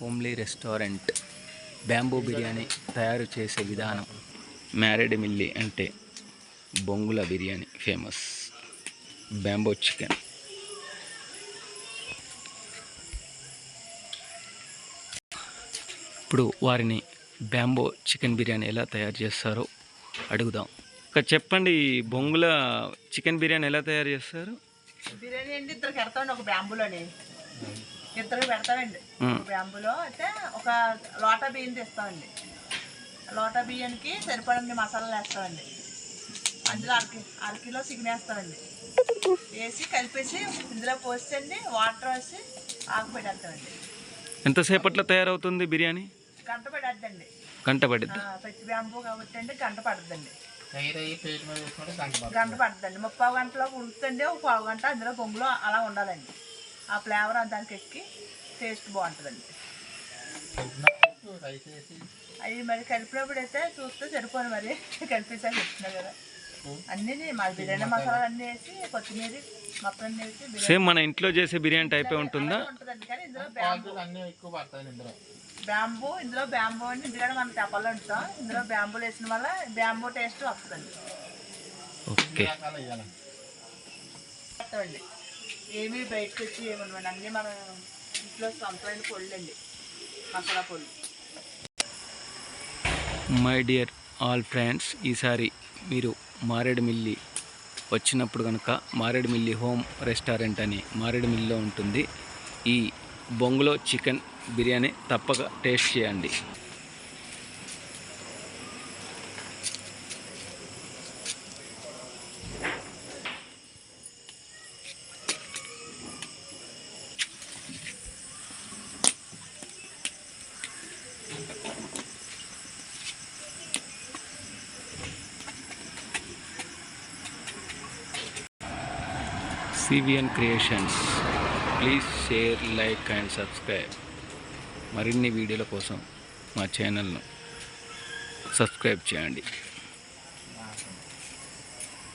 Homely restaurant bamboo biryani తయారు చేసే విధానం మ్యారెడ్ మిల్లి అంటే బొంగుల బిర్యానీ ఫేమస్ బ్యాంబో చికెన్. ఇప్పుడు వారిని బ్యాంబో చికెన్ బిర్యానీ ఎలా తయారు చేస్తారో అడుగుదాం. ఇక చెప్పండి బొంగుల చికెన్ బిర్యానీ ఎలా తయారు చేస్తారు? బిర్యానీ అంటే ఇద్దరికి ఒక బ్యాంబులోనే. ఇద్దరికి పెడతామండి బ్యాంబులో అయితే ఒక లోటా బియ్యం తీస్తామండి. లోటా బియ్యానికి సరిపడండి మసాలాలు వేస్తామండి. అందులో అరకి అరకిలో చికెన్ వేస్తామండి. వేసి కలిపేసి ఇందులో పోసండి వాటర్ వేసి ఆకు పెట్టేస్తామండి ఎంతసేపట్లో తయారవుతుంది బిర్యానీ? గంట పడద్దండి. గంట పడిద్ది. పచ్చి బ్యాంబు కాబట్టి అండి గంట వేసుకుంటే గంట పడుతుంది. గంట పడుతుందండి ముప్పై గంటలో ఉడుకుతుంది ఒక పావు గంట అందులో బొంగులో అలా ఉండాలండి. ఆ ఫ్లేవర్ దానికి ఎక్కి టేస్ట్ బాగుంటుందండి. అవి మరి కలిపినప్పుడు అయితే చూస్తే సరిపోను మరి. కలిపేసాక చెప్తున్నా కదా. అన్నీ మా బిర్యానీ మసాలాలు అన్నీ వేసి కొత్తిమీర మొత్తం అన్నీ వేసి సేమ్ మన ఇంట్లో చేసే బిర్యానీ టైపే ఉంటుందా? ఉంటుందండి కానీ ఇందులో బ్యాంబూ ఇందులో. బ్యాంబూ అని ఇందులో మనం తెప్పలు ఉంటాం ఇందులో బ్యాంబూలు వేసిన వల్ల బ్యాంబూ టేస్ట్ వస్తుందండి. ఓకే. ఏమీ బయటకు వచ్చి ఏమనమాట అన్నీ మన ఇంట్లో సొంతమైన పొళ్ళు అండి మసాలా పొళ్ళు. మై డియర్ ఆల్ ఫ్రెండ్స్ ఈసారి మీరు మారేడుమిల్లి వచ్చినప్పుడు కనుక మారేడుమిల్లి హోమ్ రెస్టారెంట్ అని మారేడుమిల్లిలో ఉంటుంది. ఈ బొంగులో చికెన్ బిర్యానీ తప్పక టేస్ట్ చేయండి. CVN Creations please share like and subscribe మరిన్ని వీడియోల కోసం మా ఛానల్ను సబ్స్క్రైబ్ చేయండి.